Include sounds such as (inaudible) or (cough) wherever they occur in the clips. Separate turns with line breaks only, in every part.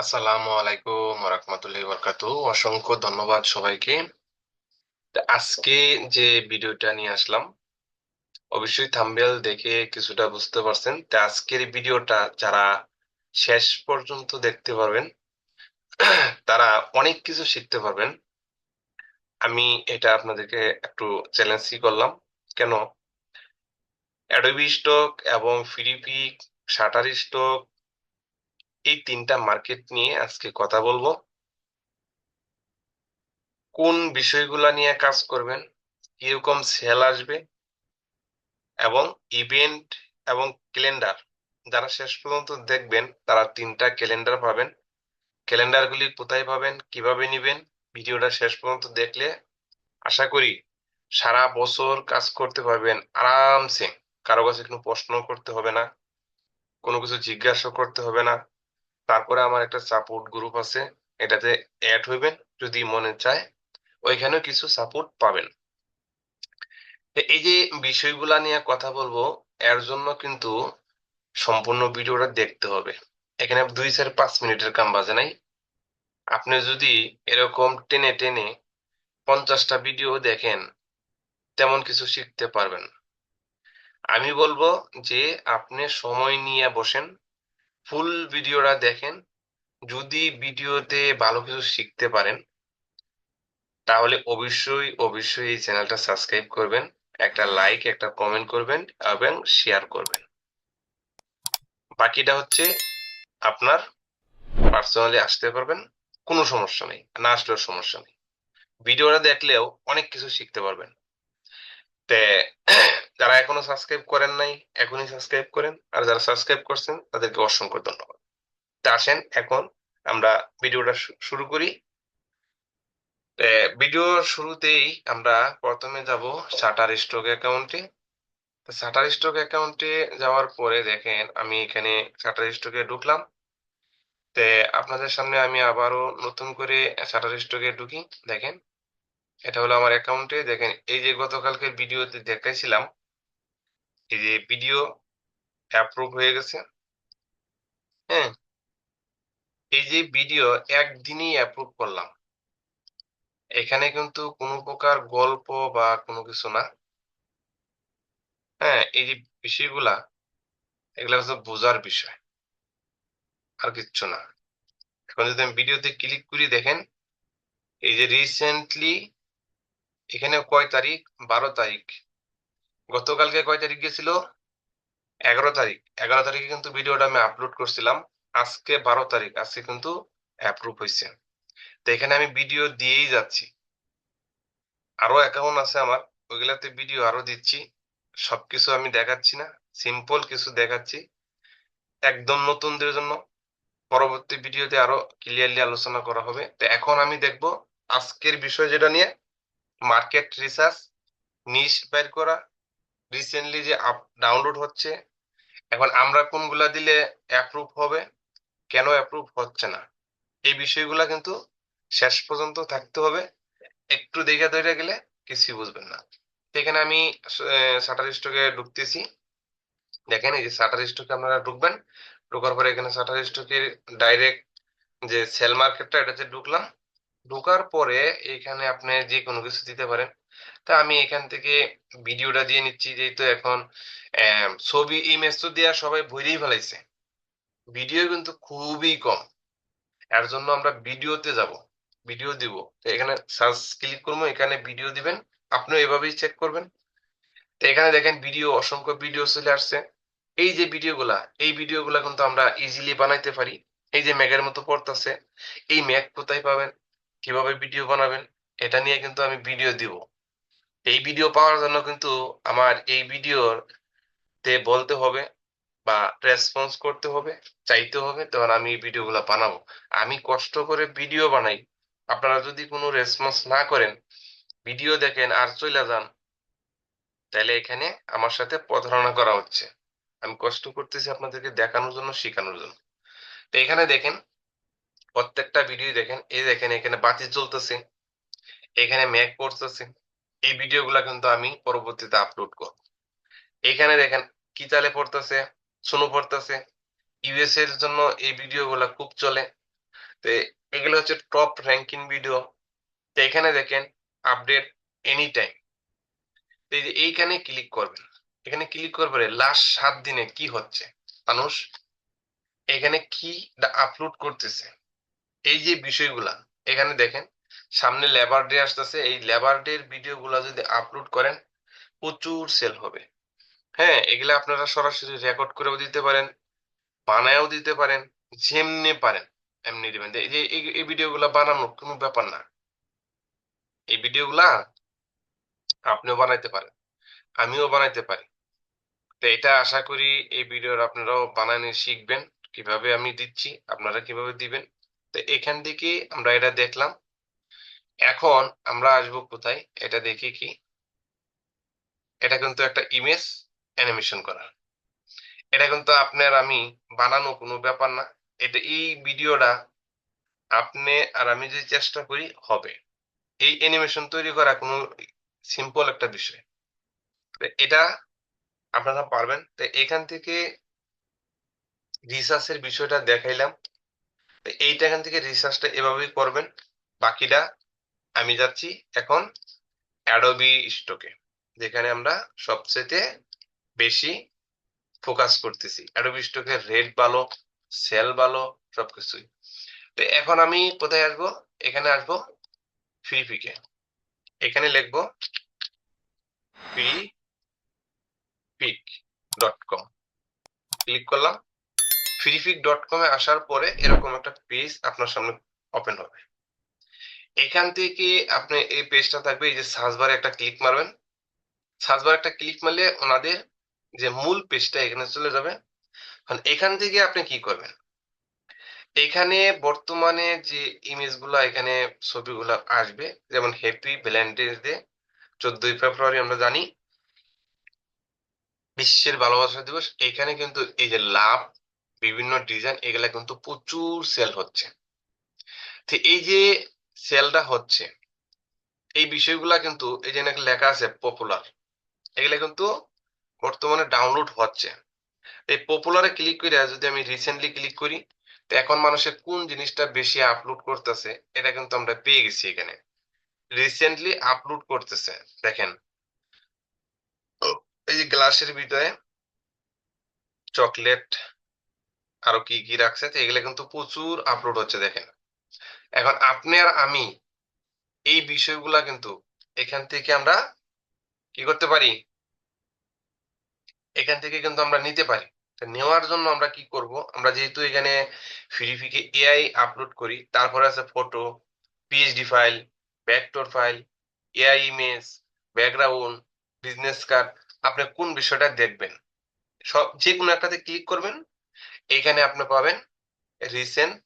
আসসালামু আলাইকুম রহমতুল্লাহি বরকাতু অসংখ্য ধন্যবাদ সবাইকে। আজকে যে ভিডিওটা নিয়ে আসলাম, অবশ্যই থাম্বনেল দেখে কিছুটা বুঝতে পারছেন। তা আজকের ভিডিওটা যারা শেষ পর্যন্ত দেখতে পারবেন, তারা অনেক কিছু শিখতে পারবেন। আমি এটা আপনাদেরকে একটু চ্যালেঞ্জই করলাম। কেন? অ্যাডোবি স্টক এবং ফিলিপিক শাটার স্টক এই তিনটা মার্কেট নিয়ে আজকে কথা বলব। কোন বিষয়গুলা নিয়ে কাজ করবেন, কীরকম সেল আসবে এবং ইভেন্ট এবং ক্যালেন্ডার যারা শেষ পর্যন্ত দেখবেন তারা তিনটা ক্যালেন্ডার পাবেন। ক্যালেন্ডারগুলি কোথায় পাবেন, কীভাবে নিবেন, ভিডিওটা শেষ পর্যন্ত দেখলে আশা করি সারা বছর কাজ করতে পারবেন আরামসে। কারও কাছে কোনো প্রশ্ন করতে হবে না, কোনো কিছু জিজ্ঞাসা করতে হবে না। তারপরে আমার একটা সাপোর্ট গ্রুপ আছে, এটাতে অ্যাড হইবেন যদি মনে চায়, ওইখানেও কিছু সাপোর্ট পাবেন। এই যে বিষয়গুলা নিয়ে কথা বলব, এর জন্য কিন্তু সম্পূর্ণ ভিডিওটা দেখতে হবে। এখানে দুই চার পাঁচ মিনিটের কাম বাজে নাই। আপনি যদি এরকম টেনে টেনে পঞ্চাশটা ভিডিও দেখেন, তেমন কিছু শিখতে পারবেন। আমি বলব যে আপনি সময় নিয়ে বসেন ফুল ভিডিওটা দেখেন। যদি ভিডিওতে ভালো কিছু শিখতে পারেন, তাহলে অবশ্যই অবশ্যই এই চ্যানেলটা সাবস্ক্রাইব করবেন, একটা লাইক একটা কমেন্ট করবেন এবং শেয়ার করবেন। বাকিটা হচ্ছে আপনার পার্সোনালি আসতে পারবেন, কোনো সমস্যা নেই, না আসলেও সমস্যা নেই। ভিডিওটা দেখলেও অনেক কিছু শিখতে পারবেন। তে, (clears throat) যারা এখনও সাবস্ক্রাইব করেন নাই, এখনই সাবস্ক্রাইব করেন। আর যারা সাবস্ক্রাইব করছেন, তাদেরকে অসংখ্য ধন্যবাদ। তা আসেন, এখন আমরা ভিডিওটা শুরু করি। ভিডিও শুরুতেই আমরা প্রথমে যাব শাটার স্টক অ্যাকাউন্টে শাটার স্টক অ্যাকাউন্টে যাওয়ার পরে দেখেন, আমি এখানে শাটার স্টকে ঢুকলাম। তে, আপনাদের সামনে আমি আবারও নতুন করে শাটার স্টকে ঢুকি। দেখেন এটা হলো আমার অ্যাকাউন্টে দেখেন, এই যে গতকালকের ভিডিওতে দেখাইছিলাম, এই যে ভিডিও অ্যাপ্রুভ হয়ে গেছে। হ্যাঁ এই যে ভিডিও একদিনই অ্যাপ্রুভ করলাম। এখানে কিন্তু কোনো প্রকার গল্প বা কোনো কিছু না। হ্যাঁ এই যে বিষয়গুলা, এগুলা হচ্ছে বোঝার বিষয়। আর কিচ্ছু না। এখন যদি আমি ভিডিওতে ক্লিক করি, দেখেন, এই যে রিসেন্টলি এখানে কয় তারিখ? বারো তারিখ। গতকালকে কয় তারিখ গেছিল? এগারো তারিখ। এগারো তারিখে কিন্তু ভিডিওটা আমি আপলোড করছিলাম। আজকে বারো তারিখ। আজকে কিন্তু অ্যাপ্রুভ হয়েছে তো এখানে আমি ভিডিও দিয়েই যাচ্ছি। আরও অ্যাকাউন্ট আছে আমার। ওইগুলাতে ভিডিও আরও দিচ্ছি। সবকিছু আমি দেখাচ্ছি না। সিম্পল কিছু দেখাচ্ছি। একদম নতুনদের জন্য। পরবর্তী ভিডিওতে আরও ক্লিয়ারলি আলোচনা করা হবে। তো এখন আমি দেখব আজকের বিষয় যেটা নিয়ে মার্কেট রিসার্চ নিশ বের করা রিসেন্টলি যে আপ ডাউনলোড হচ্ছে, এখন আমরা কোনগুলা দিলে অ্যাপ্রুভ হবে, কেন অ্যাপ্রুভ হচ্ছে না, এই বিষয়গুলা কিন্তু শেষ পর্যন্ত থাকতে হবে, একটু দেখে ধরে গেলে কিছুই বুঝবেন না। এখানে আমি শাটার স্টকে ঢুকতেছি। দেখেন এই যে শাটার স্টকে আপনারা ঢুকবেন, ঢোকার পরে এখানে শাটার স্টকের ডাইরেক্ট যে সেল মার্কেটটা এটাতে ঢুকলাম। ঢোকার পরে এখানে আপনি যে কোনো কিছু দিতে পারেন। তা আমি এখান থেকে ভিডিওটা দিয়ে নিচ্ছি, যেহেতু এখন ছবি ইমেজ তো দেওয়া সবাই বইরেই ফেলাইছে। ভিডিও কিন্তু খুবই কম। এর জন্য আমরা ভিডিওতে যাব, ভিডিও দিব। এখানে সার্চ ক্লিক করব, এখানে ভিডিও দিবেন আপনিও এভাবেই চেক করবেন। তো এখানে দেখেন ভিডিও, অসংখ্য ভিডিও চলে আসছে। এই যে ভিডিওগুলা, এই ভিডিওগুলা কিন্তু আমরা ইজিলি বানাইতে পারি। এই যে ম্যাগের মতো পড়তেছে, এই ম্যাগ কোথায় পাবেন? কীভাবে ভিডিও বানাবেন, এটা নিয়ে কিন্তু আমি ভিডিও দিব। এই ভিডিও পাওয়ার জন্য কিন্তু আমার এই ভিডিওর তে বলতে হবে বা রেসপন্স করতে হবে, চাইতে হবে, তখন আমি এই ভিডিওগুলো বানাবো। আমি কষ্ট করে ভিডিও বানাই। আপনারা যদি কোনো রেসপন্স না করেন ভিডিও দেখেন আর চলে যান, তাহলে এখানে আমার সাথে প্রতারণা করা হচ্ছে। আমি কষ্ট করতেছি আপনাদেরকে দেখানোর জন্য, শেখানোর জন্য। তো এখানে দেখেন প্রত্যেকটা ভিডিও দেখেন, এই দেখেন এখানে বাতি জ্বলতেছে, এখানে ম্যাক করতেছে, এই ভিডিওগুলো কিন্তু আমি পরবর্তীতে আপলোড করব। এখানে দেখেন কি চালে পড়তেছে, সোনো পড়তেছে ইউএস এর জন্য এই ভিডিওগুলো খুব চলে। তো এগুলো হচ্ছে টপ র্যাঙ্কিং ভিডিও তো এখানে দেখেন আপডেট এনি টাইম তো এইখানে ক্লিক করবেন, এখানে ক্লিক করবেন লাস্ট সাত দিনে কি হচ্ছে? মানুষ এখানে কি আপলোড করতেছে? এই যে বিষয়গুলা, এখানে দেখেন, সামনে লেবার ডে আসতেছে, এই লেবার ডে এর ভিডিও গুলা যদি আপলোড করেন, প্রচুর সেল হবে। হ্যাঁ এগুলা আপনারা সরাসরি রেকর্ড করেও দিতে পারেন, বানায়ও দিতে পারেন, যেমনি পারেন, এমনি দিবেন। যে এই- ভিডিওগুলা বানানো কোনো ব্যাপার না। এই ভিডিওগুলা আপনিও বানাইতে পারেন, আমিও বানাইতে পারি। তো এটা আশা করি এই ভিডিওর আপনারাও বানানো শিখবেন, কীভাবে আমি দিচ্ছি, আপনারা কীভাবে দিবেন তো এখান থেকে আমরা এটা দেখলাম। এখন আমরা আসব কোথায়? এটা দেখি কি? এটা কিন্তু একটা ইমেজ অ্যানিমেশন করা। এটা কিন্তু আপনার আমি বানানো কোনো ব্যাপার না। এটা এই ভিডিওটা আপনি আর আমি যদি চেষ্টা করি, হবে। এই অ্যানিমেশন তৈরি করা কোনো সিম্পল একটা বিষয়। এটা আপনারা পারবেন। তো এখান থেকে রিসার্চের বিষয়টা দেখাইলাম। তো এইটা এখান থেকে রিসার্চটা এভাবেই করবেন। বাকিটা আমি যাচ্ছি এখন অ্যাডোবি স্টকে যেখানে আমরা সবচেয়ে বেশি ফোকাস করতেছি। অ্যাডোবি স্টকের রেট ভালো সেল ভালো, সবকিছুই। তো এখন আমি কোথায় আসব? এখানে আসব ফ্রি পিকে এখানে লিখব Freepik dot com click করলাম। ফ্রিপিক ডট কমে আসার পরে এরকম একটা পেজ আপনার সামনে ওপেন হবে। এখান থেকে আপনি এই পেজটা থাকবে, এই যে সার্চ বারে একটা ক্লিক মারবেন। সার্চ বারে একটা ক্লিক মারলে ওনাদের যে মূল পেজটা এখানে চলে যাবে। এখন এখান থেকে আপনি কি করবেন? এখানে বর্তমানে যে ইমেজগুলো এখানে ছবিগুলো আসবে, যেমন হ্যাপি ভ্যালেন্টাইন্স ডে চোদ্দই ফেব্রুয়ারি আমরা জানি, বিশ্বের ভালোবাসা দিবস। এখানে কিন্তু এই যে লাভ বিভিন্ন ডিজাইন এগুলা কিন্তু প্রচুর সেল হচ্ছে। তো এই যে সেলটা হচ্ছে, এই বিষয়গুলা কিন্তু এই যে নাকি লেখা আছে পপুলার এগুলা কিন্তু বর্তমানে ডাউনলোড হচ্ছে। এই পপুলারে ক্লিক করে যদি আমি রিসেন্টলি ক্লিক করি, তো এখন মানুষের কোন জিনিসটা বেশি আপলোড করতেছে, এটা কিন্তু আমরা পেয়ে গেছি এখানে। রিসেন্টলি আপলোড করতেছে, দেখেন। এই যে গ্লাসের ভিতরে চকলেট আরও কি কি রাখছে, তো এগুলা কিন্তু প্রচুর আপলোড হচ্ছে, দেখেন। এখন আপনি আর আমি এই বিষয়গুলা কিন্তু এখান থেকে আমরা কি করতে পারি? এখান থেকে কিন্তু আমরা নিতে পারি। নেওয়ার জন্য আমরা কি করব? আমরা যেহেতু এখানে ফ্রিফিকে এআই আপলোড করি, তারপরে আছে photo PSD file vector file AI image background business card আপনি কোন বিষয়টা দেখবেন? সব যে কোনো একটাতে ক্লিক করবেন এখানে আপনি পাবেন রিসেন্ট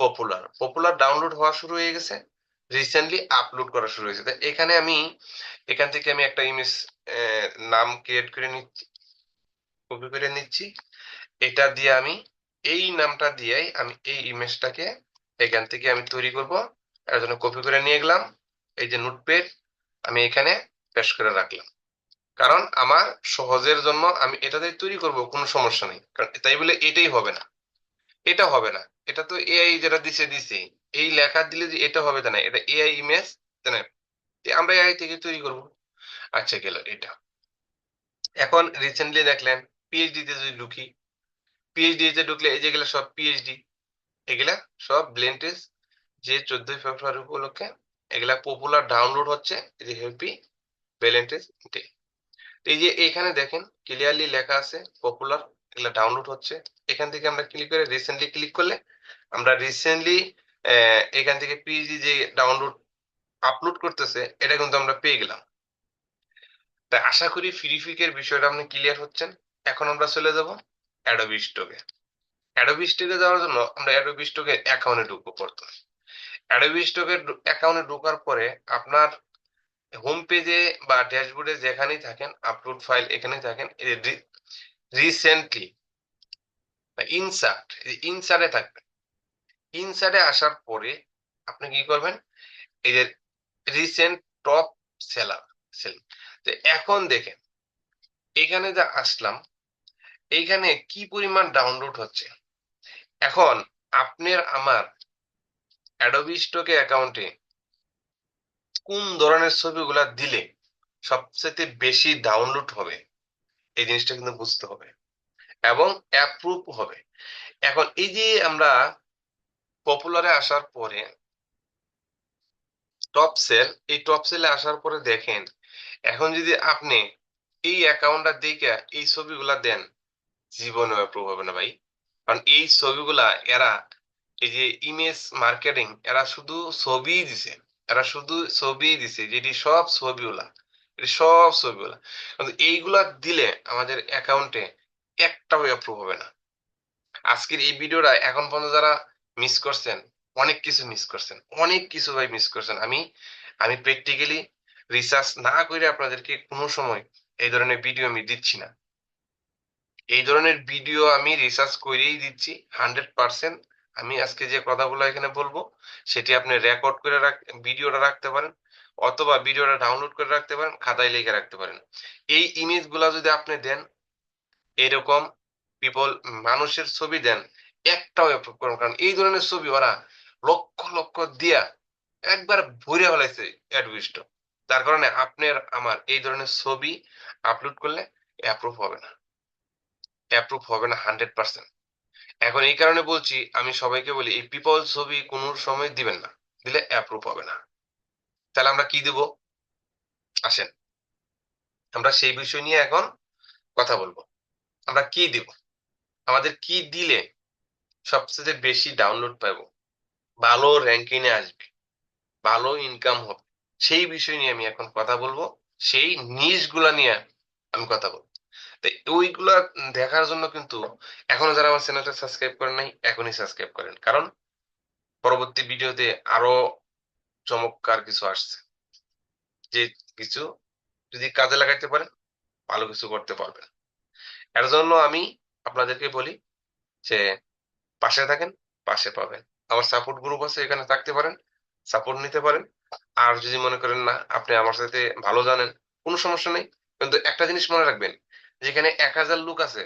পপুলার পপুলার ডাউনলোড হওয়া শুরু হয়ে গেছে রিসেন্টলি আপলোড করা শুরু হয়েছে। এখানে আমি, এখান থেকে আমি একটা ইমেজ নাম ক্রিয়েট করে নিচ্ছি কপি করে নিচ্ছি। এটা দিয়ে আমি, এই নামটা দিয়ে আমি এই ইমেজটাকে এখান থেকে আমি তৈরি করব। এর জন্য কপি করে নিয়ে গেলাম। এই যে নোটপ্যাড আমি এখানে পেশ করে রাখলাম। কারণ আমার সহজের জন্য আমি এটাতে তৈরি করব, কোনো সমস্যা নেই। কারণ তাই বলে এটাই হবে না। এটা হবে না। এটা তো এআই যেটা দিছে দিছে। এই লেখা দিলে যে এটা হবে, তা না। এটা এআই ইমেজ না। আমরা এআই থেকে তৈরি করব। আচ্ছা গেল এটা। এখন রিসেন্টলি দেখলেন পিএইচডি তে যদি ঢুকি পিএইচডি তে ঢুকলে এই যেগুলো সব পিএইচডি এগুলা সব ব্লেন্টেজ যে চোদ্দই ফেব্রুয়ারি উপলক্ষে এগুলা পপুলার ডাউনলোড হচ্ছে যে হ্যাপি ভ্যালেন্টাইন্স ডে এই যে এখানে দেখেন ক্লিয়ারলি লেখা আছে পপুলার এগুলা ডাউনলোড হচ্ছে। এখান থেকে আমরা ক্লিক করে রিসেন্টলি ক্লিক করলে আমরা রিসেন্টলি এখান থেকে পিএইচডি যে ডাউনলোড আপলোড করতেছে, এটা কিন্তু আমরা পেয়ে গেলাম। তাই আশা করি ফ্রিফিকের বিষয়টা আপনি ক্লিয়ার হচ্ছেন। এখন আমরা চলে যাব অ্যাডোবি স্টকে অ্যাডোবি স্টকে যাওয়ার জন্য আমরা অ্যাডোবি স্টকে অ্যাকাউন্টে ঢুকবো প্রথমে। অ্যাডোবি স্টকের অ্যাকাউন্টে ঢোকার পরে আপনার হোম পেজে বা ড্যাশবোর্ডে যেখানেই থাকেন আপলোড ফাইল এখানেই থাকেন রিসেন্টলি ইনসার্ট ইনসার্টে থাকবেন। ইনসার্টে আসার পরে আপনি কি করবেন? এই যে রিসেন্ট টপ সেলার সেল তো এখন দেখেন, এখানে যা আসলাম এইখানে কি পরিমাণ ডাউনলোড হচ্ছে? এখন আপনার, আমার অ্যাডোবি স্টকে অ্যাকাউন্টে কোন ধরনের ছবিগুলা দিলে সবচেয়ে বেশি ডাউনলোড হবে? এই জিনিসটা কিন্তু বুঝতে হবে। এবং অ্যাপ্রুভ হবে। এখন এই যে আমরা পপুলারে আসার পরে টপ সেল এই টপ সেলে আসার পরে দেখেন, এখন যদি আপনি এই অ্যাকাউন্টটা দেখে এই ছবিগুলা দেন জীবনে অ্যাপ্রুভ হবে না ভাই। কারণ এই ছবিগুলা এরা, এই যে ইমেজ মার্কেটিং এরা শুধু ছবি দিছে। এরা শুধু ছবি দিছে যেটি সব ছবিগুলা এটি সব ছবিগুলা কিন্তু এইগুলা দিলে আমাদের অ্যাকাউন্টে একটাও অ্যাপ্রুভ হবে না। আজকের এই ভিডিওটা এখন পর্যন্ত যারা মিস করছেন, অনেক কিছু মিস করছেন, অনেক কিছু ভাই মিস করছেন। আমি আমি প্র্যাকটিক্যালি রিসার্চ না করে আপনাদেরকে কোনো সময় এই ধরনের ভিডিও আমি দিচ্ছি না। এই ধরনের ভিডিও আমি রিসার্চ করেই দিচ্ছি হান্ড্রেড পার্সেন্ট আমি আজকে যে কথাগুলো এখানে বলব, সেটি আপনি রেকর্ড করে ভিডিওটা রাখতে পারেন, অথবা ভিডিওটা ডাউনলোড করে রাখতে পারেন, খাতায় লিখে রাখতে পারেন। এই ইমেজগুলা যদি আপনি দেন, এরকম পিপল মানুষের ছবি দেন, একটাও অ্যাপ্রুভ করেন। কারণ এই ধরনের ছবি ওরা লক্ষ লক্ষ দিয়া একবার ভরে ফেলাইছে অ্যাডভিস্ট তার কারণে আপনার, আমার এই ধরনের ছবি আপলোড করলে অ্যাপ্রুভ হবে না। অ্যাপ্রুভ হবে না হান্ড্রেড পার্সেন্ট এখন এই কারণে বলছি, আমি সবাইকে বলি, এই পিপল ছবি কোনো সময় দিবেন না, দিলে অ্যাপ্রুভ হবে না। তাহলে আমরা কি দেব? আসেন, আমরা সেই বিষয় নিয়ে এখন কথা বলব। আমরা কি দেব? আমাদের কি দিলে সবচেয়ে বেশি ডাউনলোড পাবো? ভালো র্যাঙ্কিং এ আসবে, ভালো ইনকাম হবে। সেই বিষয় নিয়ে আমি এখন কথা বলব, সেই নিশগুলা নিয়ে আমি কথা বলব। তো ওইগুলা দেখার জন্য কিন্তু এখনও যারা আমার চ্যানেলটা সাবস্ক্রাইব করেন নাই, এখনই সাবস্ক্রাইব করেন। কারণ পরবর্তী ভিডিওতে আরও চমৎকার কিছু আসছে। যে কিছু যদি কাজে লাগাইতে পারেন, ভালো কিছু করতে পারবেন। এর জন্য আমি আপনাদেরকে বলি যে পাশে থাকেন, পাশে পাবেন। আমার সাপোর্ট গ্রুপ আছে, এখানে থাকতে পারেন সাপোর্ট নিতে পারেন। আর যদি মনে করেন না, আপনি আমার সাথে ভালো জানেন, কোনো সমস্যা নেই। কিন্তু একটা জিনিস মনে রাখবেন যেখানে এক হাজার লোক আছে,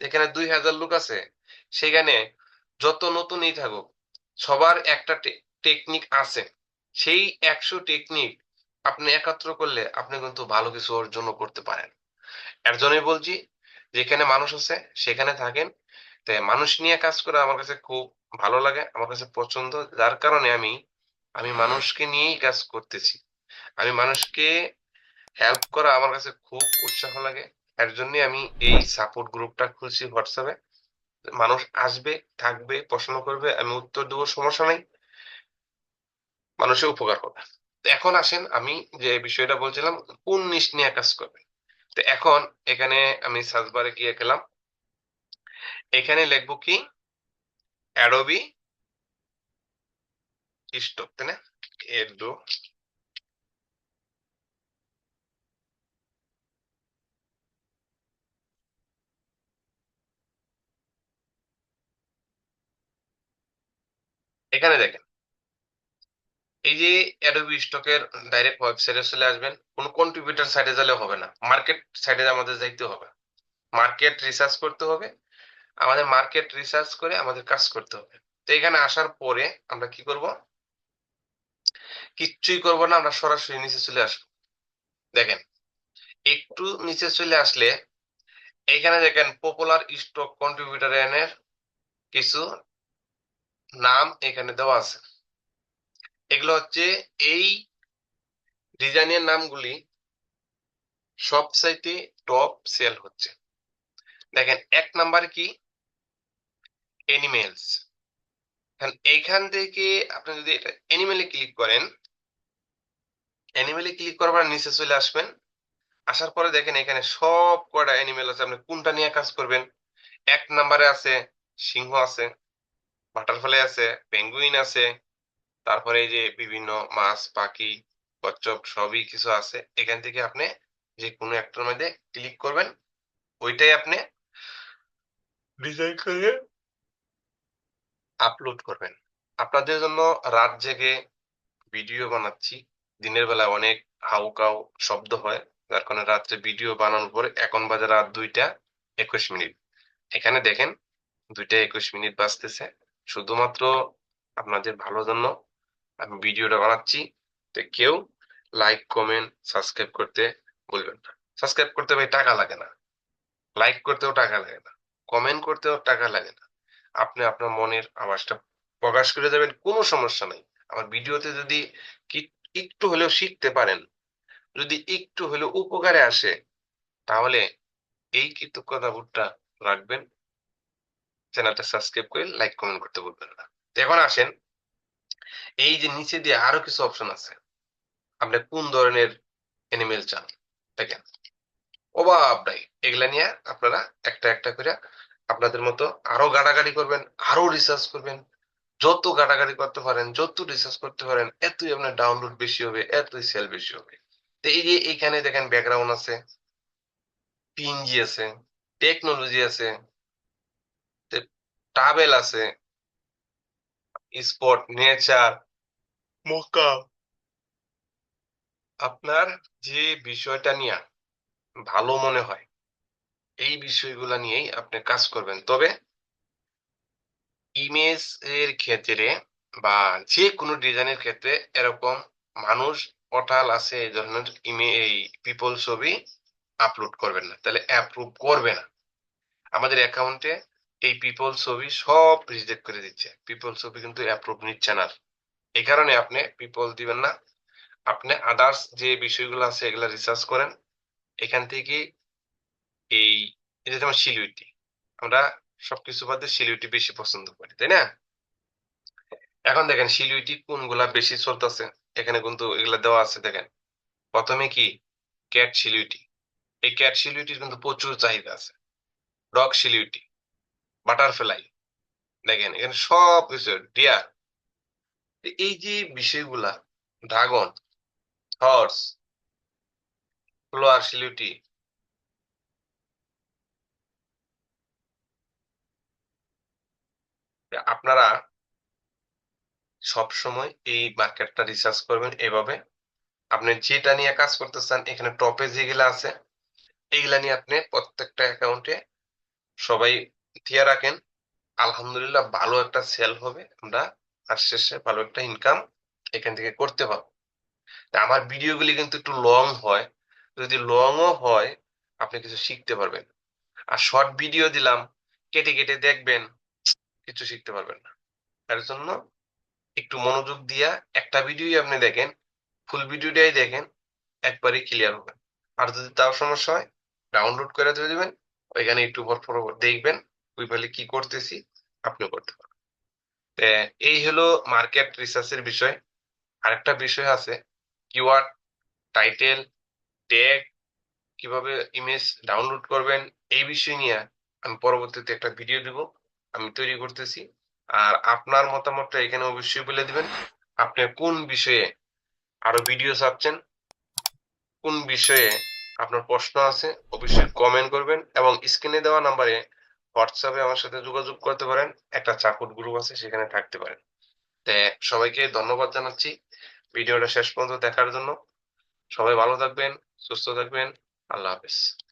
যেখানে দুই হাজার লোক আছে, সেখানে যত নতুনই থাকুক, সবার একটা টেকনিক আছে। সেই একশো টেকনিক আপনি একাত্র করলে আপনি কিন্তু ভালো কিছু অর্জন করতে পারেন। এর জন্যই বলছি, যেখানে মানুষ আছে, সেখানে থাকেন। তাই মানুষ নিয়ে কাজ করে আমার কাছে খুব ভালো লাগে, আমার কাছে পছন্দ। যার কারণে আমি আমি মানুষকে নিয়েই কাজ করতেছি। আমি মানুষকে হেল্প করা আমার কাছে খুব উৎসাহ লাগে। এর জন্য আমি এই সাপোর্ট গ্রুপটা খুলছি হোয়াটসঅ্যাপে মানুষ আসবে, থাকবে, প্রশ্ন করবে, আমি উত্তর দেবো, সমস্যা নাই। মানুষের উপকার হবে এখন আসেন, আমি যে বিষয়টা বলছিলাম, কোন নিশ নিয়ে কাজ করবে তো এখন এখানে আমি সার্চ বারে গিয়ে গেলাম। এখানে লিখব কি? অ্যাডোবি স্টক তাই না? এডো এখানে দেখেন। এই যে অ্যাডোবি স্টকের ডাইরেক্ট ওয়েবসাইটে চলে আসবেন, কোনো কন্ট্রিবিউটার সাইডে গেলে হবে না। মার্কেট সাইডে আমাদের যাইতে হবে। মার্কেট রিসার্চ করতে হবে। আমাদের মার্কেট রিসার্চ করে আমাদের কাজ করতে হবে। তো এখানে আসার পরে আমরা কি করব? কিচ্ছুই করব না, আমরা সরাসরি নিচে চলে আসব। দেখেন, একটু নিচে চলে আসলে, এখানে দেখেন পপুলার স্টক কন্ট্রিবিউটার কিছু নাম এখানে দেওয়া আছে। এগুলো হচ্ছে এই ডিজাইনের নামগুলি সবচাইতে টপ সেল হচ্ছে। দেখেন, এক নাম্বার কি? এনিমেলস এইখান থেকে আপনি যদি এটা এনিমেলে ক্লিক করেন অ্যানিমেলে ক্লিক করবার নিচে চলে আসবেন। আসার পরে দেখেন এখানে সব কটা অ্যানিমেল আছে। আপনি কোনটা নিয়ে কাজ করবেন? এক নাম্বারে আছে, সিংহ আছে। বাটারফ্লাই আছে পেঙ্গুইন আছে তারপরে এই যে বিভিন্ন মাছ পাখি কচ্ছপ সবই কিছু আছে। এখান থেকে আপনি যে কোনো একটার মধ্যে ক্লিক করবেন ওইটাই আপনি ডিজাইন করে আপলোড করবেন। আপনাদের জন্য রাত জেগে ভিডিও বানাচ্ছি। দিনের বেলা অনেক হাউকাউ শব্দ হয় যার কারণে রাত্রে ভিডিও বানানোর পরে এখন বাজে রাত দুইটা একুশ মিনিট। এখানে দেখেন দুইটা একুশ মিনিট বাজতেছে। শুধুমাত্র আপনাদের ভালো জন্য আমি ভিডিওটা বানাচ্ছি। তো কেউ লাইক কমেন্ট সাবস্ক্রাইব করতে বলবেন না। সাবস্ক্রাইব করতে ভাই টাকা লাগে না। লাইক করতেও টাকা লাগে না। কমেন্ট করতেও টাকা লাগে না। আপনি আপনার মনের আওয়াজটা প্রকাশ করে যাবেন কোনো সমস্যা নাই। আমার ভিডিওতে যদি একটু হলেও শিখতে পারেন, যদি একটু হলেও উপকারে আসে, তাহলে এই কৃতজ্ঞতা বোধটা রাখবেন। চ্যানেলটা সাবস্ক্রাইব করে লাইক কমেন্ট করতে ভুলবেন না। এখন আসেন, এই যে নিচে দিয়ে আরও কিছু অপশন আছে। আপনি কোন ধরনের এনিমেল চান? দেখেন অভাব নাই। এগুলা নিয়ে আপনারা একটা একটা করে আপনাদের মতো আরও গাড়াগাড়ি করবেন, আরও রিসার্চ করবেন। যত গাড়াগাড়ি করতে পারেন, যত রিসার্চ করতে পারেন, এতই আপনার ডাউনলোড বেশি হবে, এতই সেল বেশি হবে। তো এই যে এখানে দেখেন ব্যাকগ্রাউন্ড আছে পিএনজি আছে টেকনোলজি আছে ট্রাভেল আছে স্পট নেচার মোকা আপনার যে বিষয়টা নিয়ে ভালো মনে হয়, এই বিষয়গুলা নিয়েই আপনি কাজ করবেন। তবে ইমেজ এর ক্ষেত্রে বা যে কোনো ডিজাইনের ক্ষেত্রে এরকম মানুষ অটাল আছে, এই ধরনের ইমে, এই পিপল ছবি আপলোড করবেন না, তাহলে অ্যাপ্রুভ করবে না। আমাদের অ্যাকাউন্টে এই পিপল ছবি সব রিজেক্ট করে দিচ্ছে। পিপল ছবি কিন্তু অ্যাপ্রুভ নিচ্ছে না। এই কারণে আপনি পিপল দিবেন না। আপনি আদার্স যে বিষয়গুলো আছে এগুলা রিসার্চ করেন। এখান থেকে এই এটা যেমন সিলিউটি আমরা সবকিছু বাদে সিলিউটি বেশি পছন্দ করি, তাই না? এখন দেখেন সিলিউটি কোনগুলা বেশি চলতেছে? এখানে কিন্তু এগুলা দেওয়া আছে, দেখেন। প্রথমে কি? ক্যাট সিলিউটি এই ক্যাট সিলিউটির কিন্তু প্রচুর চাহিদা আছে। Dog silhouette butterfly. দেখেন, এখানে সব কিছু ডিয়ার এই যে বিষয়গুলা ড্রাগন হর্স ফ্লোয়ার সিলিউটি আপনারা সব সময় এই মার্কেটটা রিসার্চ করবেন এভাবে। আপনি যেটা নিয়ে কাজ করতে চান, এখানে টপে যেগুলা আছে এইগুলা নিয়ে আপনি প্রত্যেকটা অ্যাকাউন্টে সবাই দিয়ে রাখেন। আলহামদুলিল্লাহ ভালো একটা সেল হবে আমরা। আর শেষে ভালো একটা ইনকাম এখান থেকে করতে পারব। আমার ভিডিওগুলি কিন্তু একটু লং হয়। যদি লংও হয়, আপনি কিছু শিখতে পারবেন। আর শর্ট ভিডিও দিলাম, কেটে কেটে দেখবেন, কিছু শিখতে পারবেন না। তার জন্য একটু মনোযোগ দিয়া একটা ভিডিওই আপনি দেখেন ফুল ভিডিওটাই দেখেন, একবারই ক্লিয়ার হবে। আর যদি তাও সমস্যা হয় ডাউনলোড করে দিয়ে দেবেন, ওইখানে একটু পর পর দেখবেন। ওই ফলে কি করতেছি? আপনিও করতে পারবেন। এই হলো মার্কেট রিসার্চের বিষয়। আরেকটা বিষয় আছে কিওয়ার্ড টাইটেল ট্যাগ কীভাবে ইমেজ ডাউনলোড করবেন, এই বিষয় নিয়ে আমি পরবর্তীতে একটা ভিডিও দিব। আমি তৈরি করতেছি। আর আপনার মতামতটা এখানে অবশ্যই বলে দিবেন। আপনি কোন বিষয়ে আরও ভিডিও চাচ্ছেন কোন বিষয়ে আপনার প্রশ্ন আছে, অবশ্যই কমেন্ট করবেন এবং স্ক্রিনে দেওয়া নাম্বারে হোয়াটসঅ্যাপে আমার সাথে যোগাযোগ করতে পারেন। একটা চাকুট গ্রুপ আছে, সেখানে থাকতে পারেন। তে সবাইকে ধন্যবাদ জানাচ্ছি। ভিডিওটা শেষ পর্যন্ত দেখার জন্য। সবাই ভালো থাকবেন, সুস্থ থাকবেন। আল্লাহ হাফেজ।